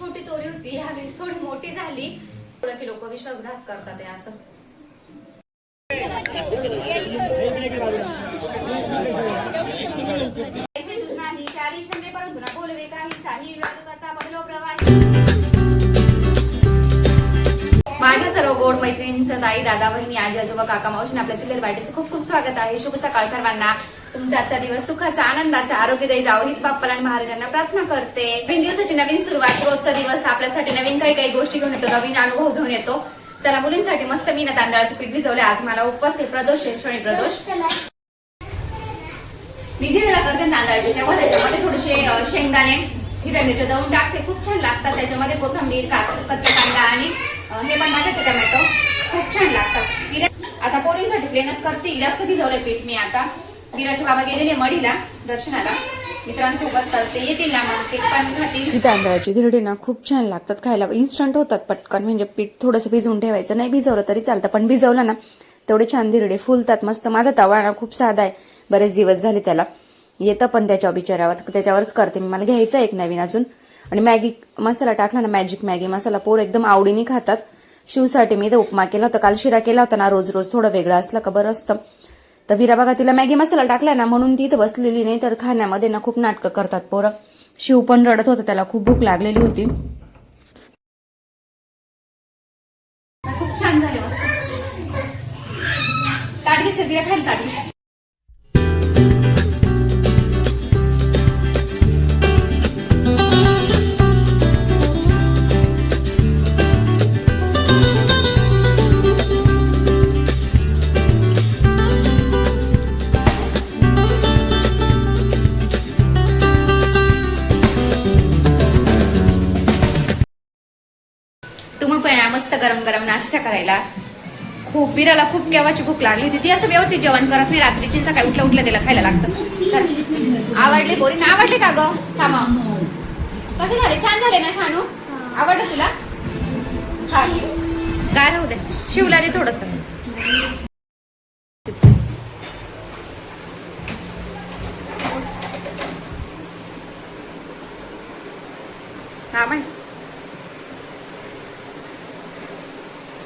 छोटी चोरी होती ह्यावेळेस थोडी मोठी झाली. थोडं की लोक विश्वासघात करतात हे असं. ऐसे नाही चारी शंके परंतु ना बोलवे काही साही विवाद करता पडलो प्रवाही माझ्या सर्व गोड मैत्रिणींचं ताई दादा बहिणी आजी आजोबा काका मावशी आपल्या चिल्लर वाटेचं खूप खूप स्वागत आहे. शुभ सकाळ सर्वांना. तुमचा आजचा दिवस सुखाचा आनंदाचा आरोग्यदायी जावं हित बाप्पाला आणि महाराजांना प्रार्थना करते. नवीन दिवसाची नवीन सुरुवात रोजचा दिवस आपल्यासाठी नवीन काही काही गोष्टी घेऊन येतो नवीन अनुभव घेऊन येतो. चला मुलींसाठी मस्त मी ना तांदळाचं पीठ भिजवलं. आज मला उपवास आहे प्रदोष आहे शनी प्रदोष. मी धिरडा करते तांदळाचे. तेव्हा त्याच्यामध्ये थोडेसे शेंगदाणे हिरव्या मिरच्या दळून टाकते. खूप छान लागतात. त्याच्यामध्ये कोथिंबीर काच कच्चा कांदा आणि हे पण टाकायचं खूप छान लागतात आता पोरीसाठी प्लेनच करते जास्त भिजवलंय पीठ मी आता. बिराचे बाबा गेलेले मडीला दर्शनाला. मित्रांसोबत तर ते येतील ना मग ते पण खातील. तांदळाची धिरडी ना खूप छान लागतात खायला. इन्स्टंट होतात पटकन. म्हणजे पीठ थोडंसं भिजवून ठेवायचं. नाही भिजवलं तरी चालतं. पण भिजवलं ना तेवढे छान धिरडे फुलतात मस्त. माझा तवा ना खूप साधा आहे. बरेच दिवस झाले त्याला. येतं पण त्याच्यावर बिचारावर त्याच्यावरच करते मी. मला घ्यायचं एक नवीन अजून. आणि मॅगी मसाला टाकला ना मॅजिक मॅगी मसाला. पोर एकदम आवडीने खातात. शिवसाठी मी तर उपमा केला होता काल शिरा केला होता ना रोज रोज थोडं वेगळं असलं का बरं असतं. तर विराबागा बघा तिला मॅगी मसाला टाकला ना म्हणून ती इथं बसलेली नाही तर खाण्यामध्ये ना खूप नाटकं करतात पोरं. शिव पण रडत होता त्याला खूप भूक लागलेली होती. खूप छान झाले मस्त गरम गरम नाश्ता करायला. खूप विराला खूप केव्हाची भूक लागली होती. ती असं व्यवस्थित जेवण करत नाही रात्रीची सकाळी उठल्या उठल्या त्याला खायला लागतं. आवडली आवडले बोरी ना आवडले का ग? थांबा. कसे झाले? छान झाले ना शानू? आवडलं तुला? गार राहू दे. शिवला दे थोडस.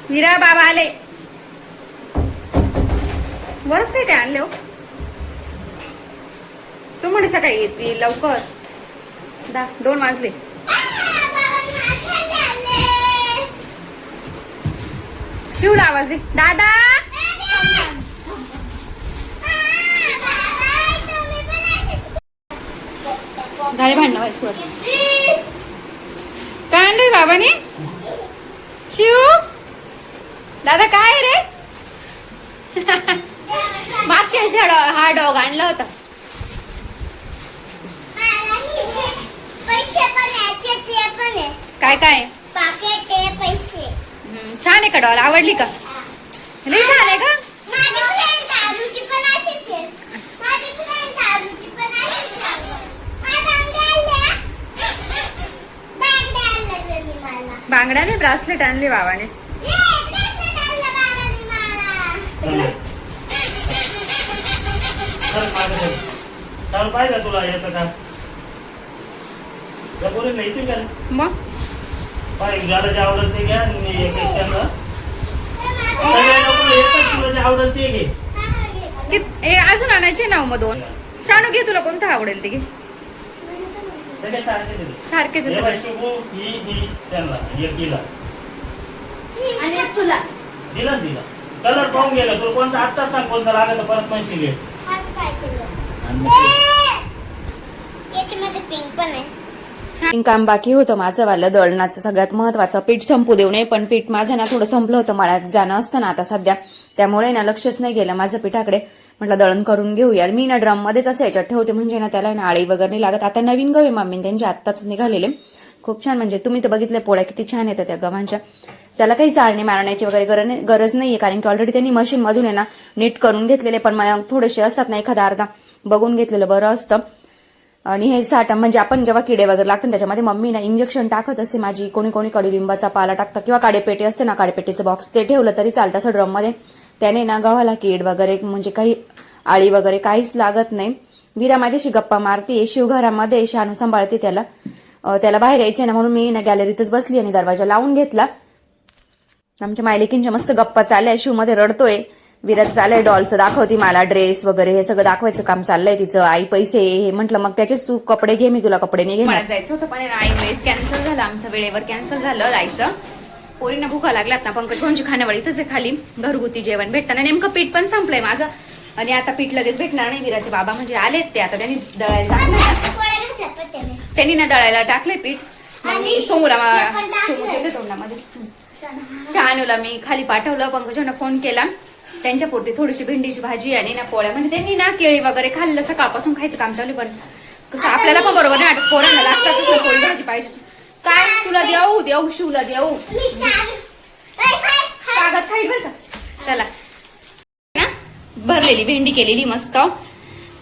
मीरा बाबा आले. बरंच काय काय आणले हो? तू म्हणे सकाळी येतील लवकर. दा दोन वाजले. शिवला आवाज दे. दादा! झाले भांडणं व्हायचं काय आणले बाबाने? शिव? दादा काय रे? मागच्या वेळेस हा डॉग आणला होता. काय काय? छान आहे का डॉल? आवडली का? लई छान आहे का? माझी फ्रेंड दारूची पण चल पाहिजे तुला का पोरी नाही? मग पाय घ्यायला जे आवडत ते घ्या आणि एक एक त्यांना सगळ्या लोकांना एकच तुला जे आवडत ते घे कि- ए, अजून आणायचे ना हो मग दोन शानू घे तुला कोणतं आवडेल ते घे सगळे सारखेच आहेत. सारखेच आहे हे बघ, सगळे शुभू ही ही त्यांना एक दिला आणि तुला दिला दिला कलर पाहून गेला तुला कोणता आत्ताच सांग कोणता लागत परत म्हणशील घे हाच काय केलं आणि मग याच्यामध्ये पिंक पण आहे. काम बाकी होतं माझं वालं दळणाचं सगळ्यात महत्वाचं. पीठ संपू देऊ नये पण पीठ माझं ना थोडं संपलं होतं मळ्यात जाणं असतं ना आता सध्या. त्यामुळे ना लक्षच नाही गेलं माझं पिठाकडे. म्हटलं दळण करून घेऊया मी ना ड्रम मध्येच असं याच्यात ठेवते म्हणजे ना त्याला ना आळी वगैरे नाही लागत. आता नवीन गवे मामीन त्यांचे आत्ताच निघालेले. खूप छान. म्हणजे तुम्ही तर बघितलं पोळ्या किती छान येतात त्या गव्हांच्या. त्याला काही चाळणी मारण्याची वगैरे गर- गरज नाहीये कारण की ऑलरेडी त्यांनी मशीन मधून आहे ना नीट करून घेतलेले पण मग थोडेसे असतात ना एखादा अर्धा बघून घेतलेलं बरं असतं. आणि हे साठा म्हणजे आपण जेव्हा किडे वगैरे लागतात त्याच्यामध्ये मम्मी ना इंजेक्शन टाकत असते माझी. कोणी कोणी कडुलिंबाचा पाला टाकतं किंवा काडेपेटी असते ना काडेपेटीचं बॉक्स ते ठेवलं तरी चालतं असं ड्रममध्ये त्याने ना गव्हाला कीड वगैरे म्हणजे काही आळी वगैरे काहीच लागत नाही. विरा माझ्याशी गप्पा मारते शिवघरामध्ये शानू सांभाळते त्याला. त्याला बाहेर यायचं ना म्हणून मी ना गॅलरीतच बसली आणि दरवाजा लावून घेतला. आमच्या मायलेकींच्या मस्त गप्पा चालल्या शिवमध्ये रडतोय. विराज चाललंय डॉलचं दाखवती मला ड्रेस वगैरे हे सगळं दाखवायचं काम चाललंय तिचं. आई पैसे हे म्हटलं मग त्याचेच तू कपडे घे मी तुला कपडे नाही घे मला जायचं होतं पण आई वेळेस कॅन्सल झालं. आमच्या वेळेवर कॅन्सल झालं जायचं. पोरींना भूका लागल्यात ना पंकज कोणची खाण्यावळी तसे खाली. घरगुती जेवण भेटताना नेमकं पीठ पण संपलंय माझं. आणि आता पीठ लगेच भेटणार नाही. विराचे बाबा म्हणजे आलेत ते आता त्यांनी दळायला टाकलंय पोळ्या घातल्या पट्ट्याने. त्यांनी ना दळायला टाकले पीठ. आणि सोमूला. सोमूच्या तोंडामध्ये. शहानूला मी खाली पाठवलं पंकजांना फोन केला. त्यांच्या पुरती थोडीशी भेंडीची भाजी आणि ना पोळ्या. म्हणजे त्यांनी ना केळी वगैरे खाल्लं सकाळपासून खायचं काम चालू पण कसं आपल्याला पण बरोबर नाही वाटत. पोरांना लागतातच ना पोळी भाजी पाहिजे. काय? तुला देऊ देऊ शिवला देऊ. कागद खाईल बरं का? चला. ना भरलेली भेंडी केलेली मस्त.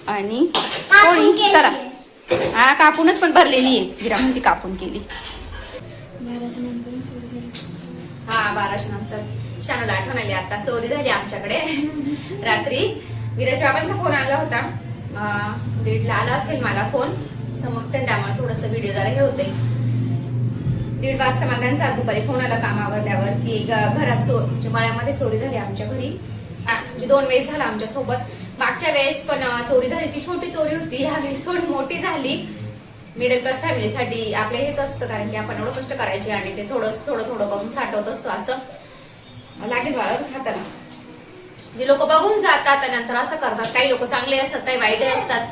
आणि पोळी. चला. हा कापूनच पण भरलेली आहे. जिरा म्हणती कापून केली. हा बाराशे नंतर. शानूला आठवण आली आता. चोरी झाली आमच्याकडे. रात्री विराच्या बाबांचा फोन आला होता. दीडला आला असेल मला फोन समोर त्यामुळे थोडस व्हिडिओ जरा हे होते. दीड वाजता मला त्यांचा आज दुपारी फोन आला कामावरल्यावर की ग- घरात चोर म्हणजे मळ्यामध्ये चोरी झाली आमच्या घरी. म्हणजे दोन वेळेस झाला आमच्यासोबत मागच्या वेळेस पण चोरी झाली. ती छोटी चोरी होती. ह्या वेळेस थोडी मोठी झाली. मिडल क्लास फॅमिलीसाठी आपले हेच असतं कारण की आपण एवढं कष्ट करायचे आणि ते थोडं थोडं थोडं करून साठवत असतो असं. लागेल बाळा खाताना. म्हणजे जे लोक बघून जातात आणि नंतर असं करतात. काही लोक चांगले असतात काही वाईटही असतात.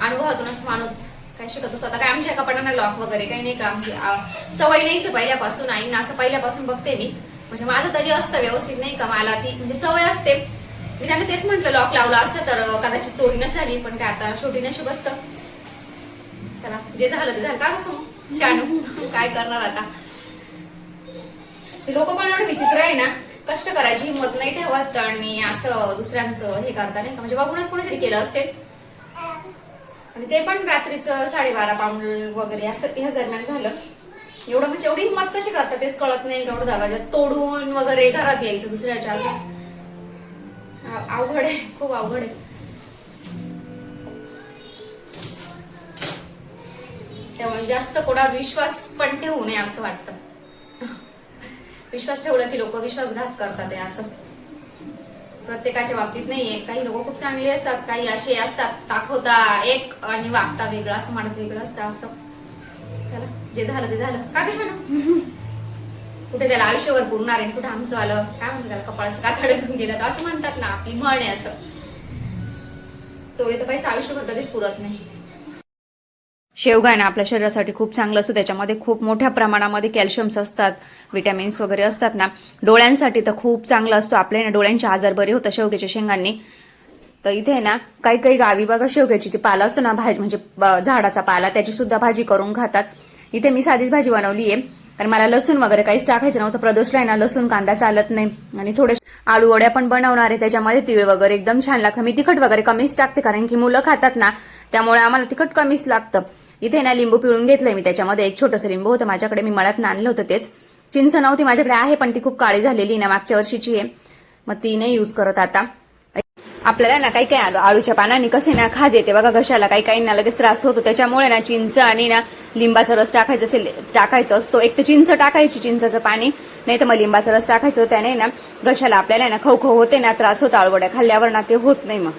अनुभवातूनच माणूस. काय शिकत असतो आता काय आमच्या कपड्यांना लॉक वगैरे काही नाही का? म्हणजे सवय नाहीच आहे पहिल्यापासून. आईना असं पहिल्यापासून बघते मी. म्हणजे माझं तरी असतं व्यवस्थित नाही का? मला ती म्हणजे सवय असते. मी त्यांना तेच म्हंटल लॉक लावलं असतं तर कदाचित चोरी नसाली पण काय आता छोटी नशीब असतं. चला जे झालं ते झालं. का कसं शाणू काय करणार आता? लोक पण एवढं विचित्र आहे ना. कष्ट करायची हिंमत नाही ठेवत आणि असं दुसऱ्यांचं हे करता नाही का? म्हणजे बघूनच कोणीतरी केलं असेल. आणि ते पण रात्रीचं साडेबारा पाऊंड वगैरे असं ह्या दरम्यान झालं. एवढं म्हणजे एवढी हिंमत कशी करतात तेच कळत नाही. एवढं दरवाजा तोडून वगैरे घरात यायचं दुसऱ्याच्या असं अवघड आहे खूप अवघड आहे. त्यामुळे जास्त कोणा विश्वास पण ठेवू नये असं वाटतं. विश्वास ठेवला की लोक विश्वासघात करतात असं. प्रत्येकाच्या बाबतीत नाहीये काही लोक खूप चांगले असतात काही असे असतात दाखवता एक आणि वागता वेगळं असं म्हणत वेगळं असतं असं. चला जे झालं ते झालं. का कशा कुठे त्याला आयुष्यभर पुरणार आहे कुठे आमचं आलं? काय म्हणतात त्याला? कपाळाचं कातड घेऊन गेलं असं म्हणतात ना आपली म्हण आहे असं. चोरीचा पैसा आयुष्यभर कधीच पुरत नाही. शेवगा ना आपल्या शरीरासाठी खूप चांगलं असतो. त्याच्यामध्ये खूप मोठ्या प्रमाणामध्ये कॅल्शियम्स असतात विटॅमिन्स वगैरे असतात ना. डोळ्यांसाठी तर खूप चांगलं असतो. आपल्या ना डोळ्यांचे आजार बरे होतात शेवग्याच्या शेंगांनी. तर इथे आहे ना काही काही गावी बघा शेवग्याची जी पाला असतो ना भाजी म्हणजे झाडाचा पाला त्याची सुद्धा भाजी करून खातात. इथे मी साधीच भाजी बनवली आहे कारण मला लसूण वगैरे काहीच टाकायचं नव्हतं. प्रदोषला आहे ना लसूण कांदा चालत नाही. आणि थोडे आळू वड्या पण बनवणार आहे. त्याच्यामध्ये तीळ वगैरे एकदम छान लागतं. मी तिखट वगैरे कमीच टाकते कारण की मुलं खातात ना त्यामुळे आम्हाला तिखट कमीच लागतं. इथे ना लिंबू पिळून घेतलंय मी त्याच्यामध्ये. एक छोटंसं लिंबू होतं माझ्याकडे. मी मळ्यात आणलं होतं तेच. चिंच नव्हती माझ्याकडे. आहे पण ती खूप काळी झालेली ना मागच्या वर्षीची आहे. मग ती नाही यूज करत आता. आपल्याला ना काही काही आलू आळूच्या पानांनी कसे ना खाज येते. बघा घशाला काही काहींना लगेच त्रास होतो. त्याच्यामुळे ना चिंच आणि ना लिंबाचा रस टाकायचा असेल टाकायचा असतो. एक तर चिंच टाकायची चिंचाचं पाणी. नाही तर मग लिंबाचा रस टाकायचं. त्याने ना घशाला आपल्याला ना खवखव होते ना त्रास होतो. आळवड्या खाल्ल्यावर ना ते होत नाही मग.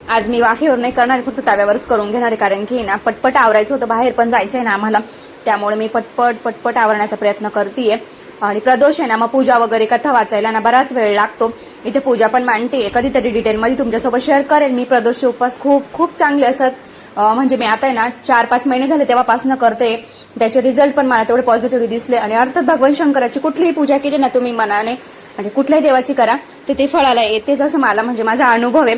आज मी वाफेवर नाही करणार फक्त तव्यावरच करून घेणार आहे. कारण की ना पटपट आवरायचं होतं. बाहेर पण जायचं आहे ना आम्हाला. त्यामुळे मी पटपट पटपट आवरण्याचा प्रयत्न करते आणि प्रदोष आहे ना मग पूजा वगैरे कथा वाचायला ना बराच वेळ लागतो. इथे पूजा पण मांडते. कधीतरी डिटेलमध्ये तुमच्यासोबत शेअर करेल मी प्रदोषचे उपवास खूप खूप चांगले असत. म्हणजे मी आता आहे ना चार पाच महिने झाले तेव्हापासनं करते. त्याचे रिझल्ट पण मला तेवढे पॉझिटिव्ह दिसले. आणि अर्थात भगवान शंकराची कुठलीही पूजा केली ना तुम्ही मनाने म्हणजे कुठल्याही देवाची करा ते ते फळाला येते जसं मला म्हणजे माझा अनुभव आहे.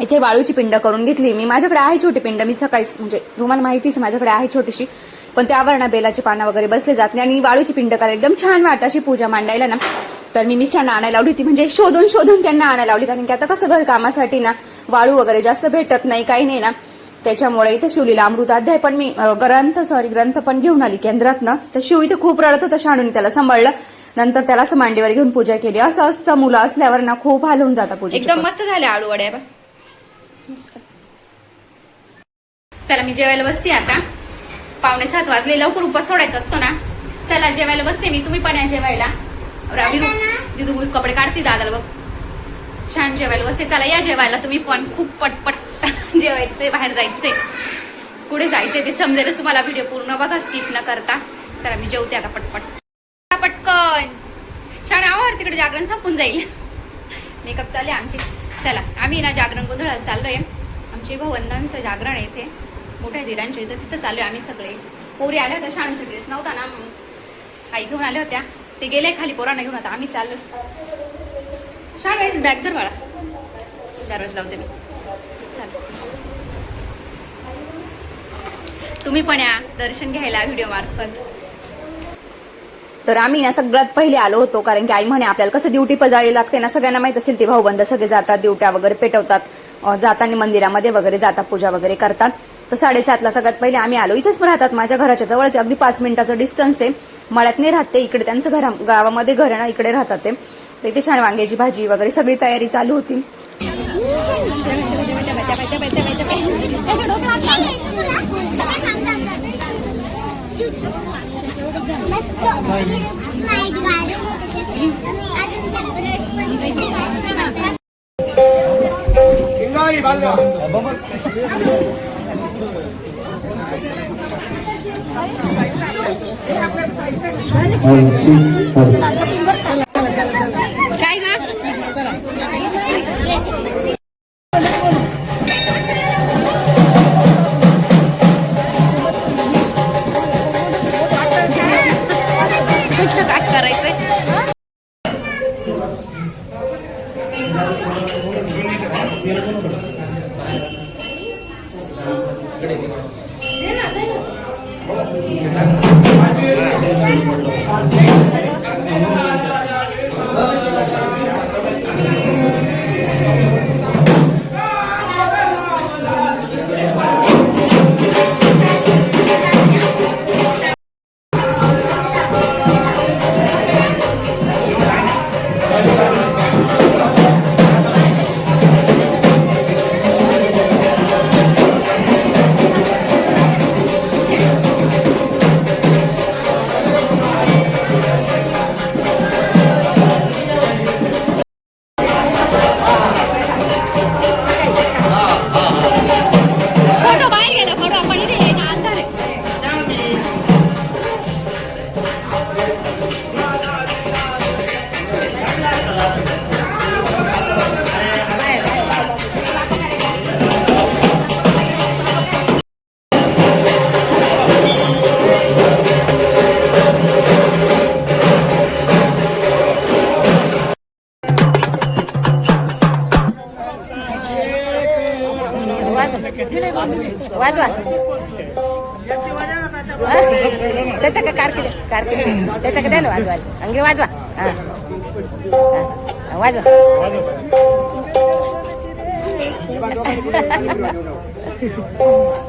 इथे वाळूची पिंड करून घेतली. मी माझ्याकडे आहे छोटी पिंड. मी सकाळीच म्हणजे तुम्हाला माहितीच माझ्याकडे आहे छोटीशी. पण त्यावर ना बेलाची पानं वगैरे बसले जात नाही. आणि वाळूची पिंड करायला एकदम छान वाटत अशी पूजा मांडायला ना. तर मी मिस्टरांना आणायला लावली होती. म्हणजे शोधून शोधून त्यांना आणायला लावली कारण की आता कसं घर कामासाठी ना वाळू वगैरे जास्त भेटत नाही काही नाही ना. त्याच्यामुळे इथे शिवलीला अमृताध्याय पण मी ग्रंथ सॉरी ग्रंथ पण घेऊन आली केंद्रातनं तर शिव इथे खूप रडत होता शाणून त्याला सांभाळलं. नंतर त्याला असं मांडीवर घेऊन पूजा केली. असं असतं मुलं असल्यावर ना खूप हाल होऊन जातं पूजा एकदम मस्त झाल्या आळू वड्या मस्त. चला मी जेवायला बसते आता. पावणे सात वाजले लवकर उपास सोडायचा असतो ना. चला जेवायला बसते मी. तुम्ही पण या जेवायला. रावी दिदू कपडे काढते दादाला बघ. छान जेवायला बसते. चला या जेवायला. तुम्ही पण खूप पटपट जेवायचे बाहेर जायचे. कुठे जायचे ते समजेलच तुम्हाला. व्हिडिओ पूर्ण बघा स्किप न करता. चला मी जेवते आता पटपट. पटकन. शाळे आवर तिकडे जागरण संपून जाईल. मेकअप चालले आमचे. चला आम्ही ना जागरण गोंधळाला चाललोय. आमचे भवंतांचं जागरण आहे इथे. मोठ्या धीरांचे तर तिथं चालू आहे आम्ही सगळे. पोरी आल्या होत्या शाळेचा ड्रेस नव्हता ना आई घेऊन आल्या होत्या. ते गेले खाली पोरांना घेऊन आता आम्ही चाललो शाळेच बॅग तर बाळा. चार रोज लावते मी. चला. तुम्ही पण या दर्शन घ्यायला व्हिडिओ मार्फत. तर आम्ही ना सगळ्यात पहिले आलो होतो कारण की आई म्हणे आपल्याला कसं ड्युटी पजाळी लागते ना सगळ्यांना माहीत असेल ते भाऊबंद सगळे जातात ड्युट्या वगैरे पेटवतात. जाताना मंदिरामध्ये वगैरे जातात पूजा वगैरे करतात. तर साडेसातला सगळ्यात पहिले आम्ही आलो. इथेच राहतात माझ्या घराच्या जवळच. अगदी पाच मिनिटाचं डिस्टन्स आहे. मळ्यात नाही राहते. इकडे त्यांचं घरा गावामध्ये घर आहे ना इकडे राहतात ते. तर इथे छान वांग्याची भाजी वगैरे सगळी तयारी चालू होती. मस्त वाजवा. त्याचा का कारकिडे कारकिडे त्याच्याकडे द्या ना वाजवायला अंगे वाजवा. हा. हा, वाजवा.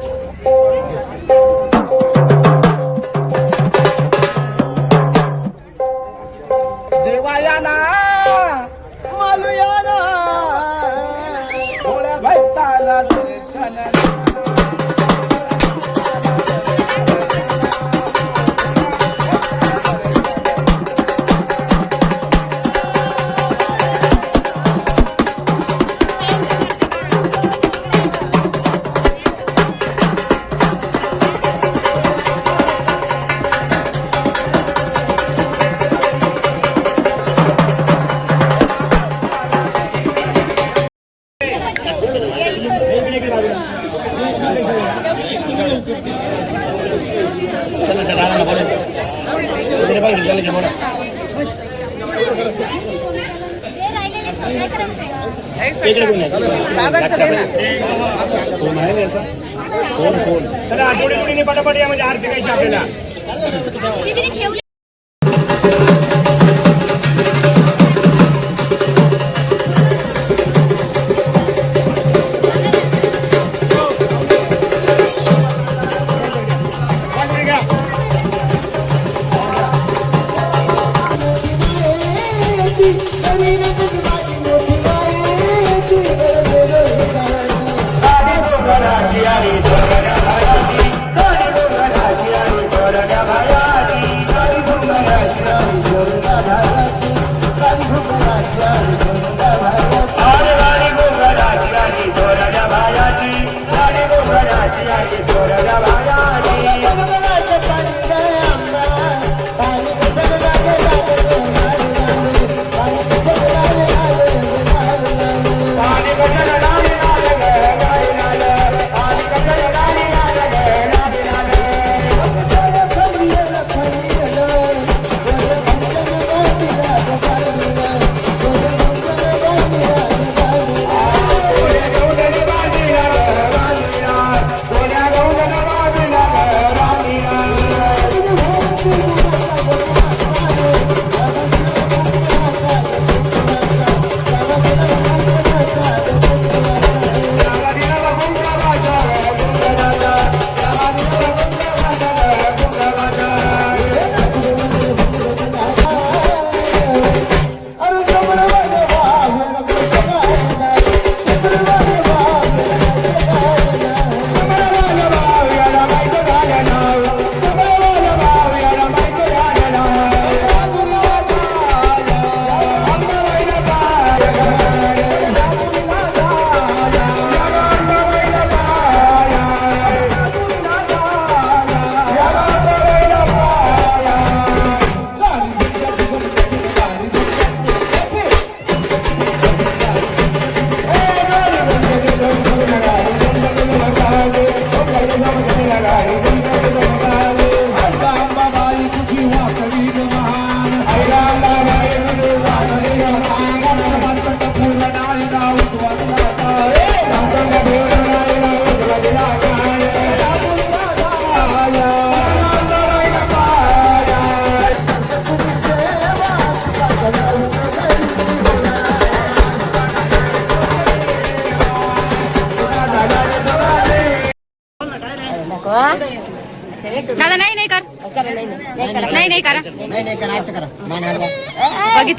आठवडी जोडीने पटापट या म्हणजे आरती कायची आपल्याला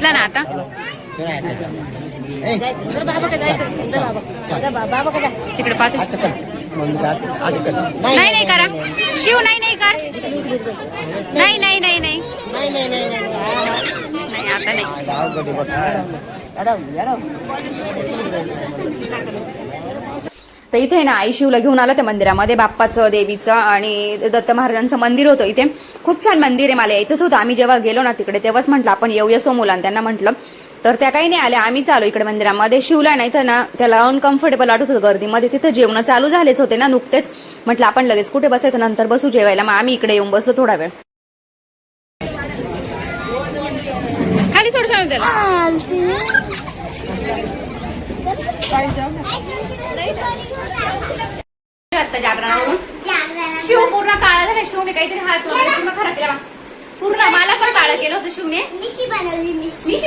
घेतला ना आता? नहीं नहीं नाही नाही करा. शिव नहीं नहीं कर. नहीं नहीं नहीं नहीं. नहीं नहीं. नहीं नहीं आता नहीं तर इथे ना आई शिवला घेऊन आलं त्या मंदिरामध्ये बाप्पाचं देवीचं आणि दत्त महाराजांचं मंदिर होतं इथे. खूप छान मंदिर आहे मला यायचंच होतं. आम्ही जेव्हा गेलो ना तिकडे तेव्हाच म्हटलं आपण येऊया सोमूला त्यांना म्हटलं. तर त्या काही नाही आल्या आम्ही चालू इकडे मंदिरामध्ये. शिवला नाही तर ना त्याला अनकम्फर्टेबल वाटत होतं गर्दीमध्ये. तिथं जेवण चालू झालेच होते ना नुकतेच. म्हटलं आपण लगेच कुठे बसायचं नंतर बसू जेवायला. मग आम्ही इकडे येऊन बसलो थोडा वेळ. खाली सोड सोडून त्याला आता जागरणावरून शिव पूर्ण काळा झाला शिवने काहीतरी हात वगैरे पूर्ण खरा केला. पूर्ण मला पण काळं केलं होतं शिवने. मिशी बनवली मिशी.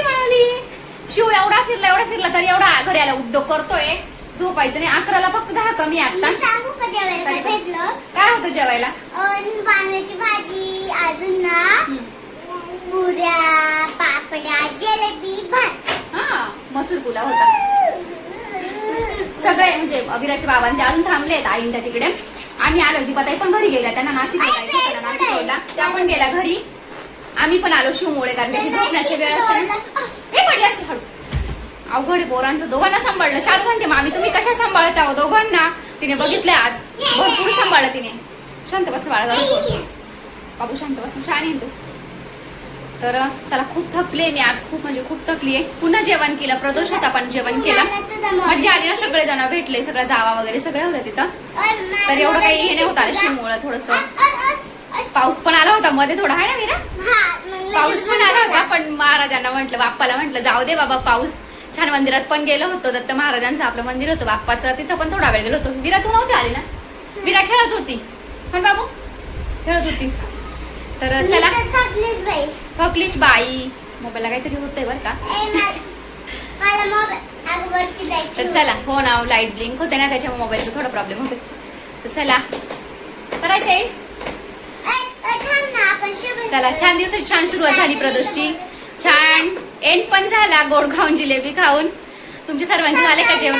शिव एवढा फिरला एवढा फिरला तरी एवढा घरी आला उद्योग करतोय. झोपायचं नाही. अकराला फक्त दहा कमी आता. सांगू का जेवायला भेटलं? काय होतं जेवायला? वांग्याची भाजी अजून ना पुऱ्या पापड्या जिलेबी भात. हा मसूर पुलाव होता. सगळे म्हणजे विराचे बाबांचे अजून थांबले आहेत आईंच्या तिकडे. आम्ही आलो दीपाताई पण घरी गेल्या त्यांना नाशिक जायचं नाशिक रोडला त्या पण गेल्या घरी. आम्ही पण आलो शिवमुळे कारण त्याची झोपण्याची वेळ असते ना हे पडले असं हळू. अवघड आहे पोरांचं दोघांना सांभाळलं. शाल म्हणते मामी तुम्ही कशा सांभाळत आहो? दोघांना. तिने बघितले आज. भरपूर सांभाळलं तिने. शांत बस बाळा जाऊ बाबू शांत बस. शान तू. तर चला खूप थकले मी आज. खूप म्हणजे खूप थकली आहे पुन्हा जेवण केलं. प्रदोष होता पण जेवण केलं. मज्जा आली ना सगळे जण भेटले. सगळ्या जावा वगैरे सगळे होत्या तिथं. तर एवढं काही हे नाही होतं शिमुळं थोडस. पाऊस पण आला होता. मध्ये थोडा आहे ना मीरा पाऊस पण आला होता पण महाराजांना म्हटलं बाप्पाला म्हटलं जाऊ दे बाबा पाऊस छान मंदिरात पण गेलो होतो. दत्त महाराजांचं आपलं मंदिर होतं. बाप्पाचं तिथं पण थोडा वेळ गेलो होतो. विरा तू नव्हती आली ना? विरा खेळत होती. पण बाबू खेळत होती. तर चला. थकलीच बाई. मोबाईलला काहीतरी होतंय बरं का. तर चला. हो ना लाइट ब्लिंक होते ना त्याच्यामुळे मोबाईलचा थोडा प्रॉब्लेम होते तर चला. करायचं चला छान दिवसाची छान सुरुवात झाली प्रदोषची. छान. एंड पण झाला गोड खाऊन जिलेबी खाऊन. तुमचे सर्वांचे झाले का जेवण?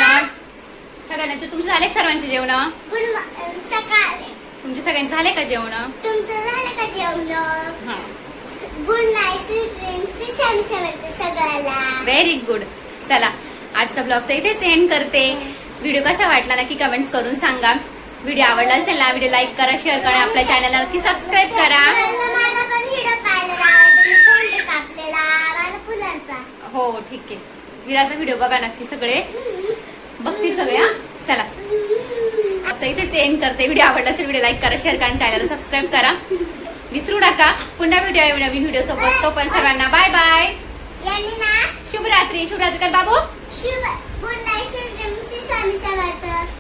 सगळ्यांचे तुमचे झाले का सर्वांचे जेवण? तुमचे सगळ्यांचे झाले का जेवण? तुमचं झालं का जेवण? गुड नाईट समर्थ सगळ्याला. व्हेरी गुड चला आजचा ब्लॉगचा इथेच एंड करते. व्हिडिओ कसा वाटला नक्की कमेंट्स करून सांगा. व्हिडिओ आवडला असेल ना व्हिडिओ लाईक करा शेअर करा. आपल्या चॅनलला नक्की सबस्क्राईब करा. मला माझा पण व्हिडिओ पाहायला लावा. तुम्ही फोन कापलेला. माझा फुलांचा. हो ठीक आहे. विराचा व्हिडिओ बघा नक्की सगळे. बघतील सगळे हा. चला. आजचा इथेच एंड करते. व्हिडिओ आवडला असेल व्हिडिओ लाईक करा शेअर करा चॅनलला सबस्क्राईब करा. विसरू नका. पुन्हा व्हिडिओ नवीन व्हिडिओ सोबत. तो पण सर्वांना बाय बाय शुभरात्री. शुभरात्री कर बाबू. शुभ गुड नाईट सी स्वामी समर्थ.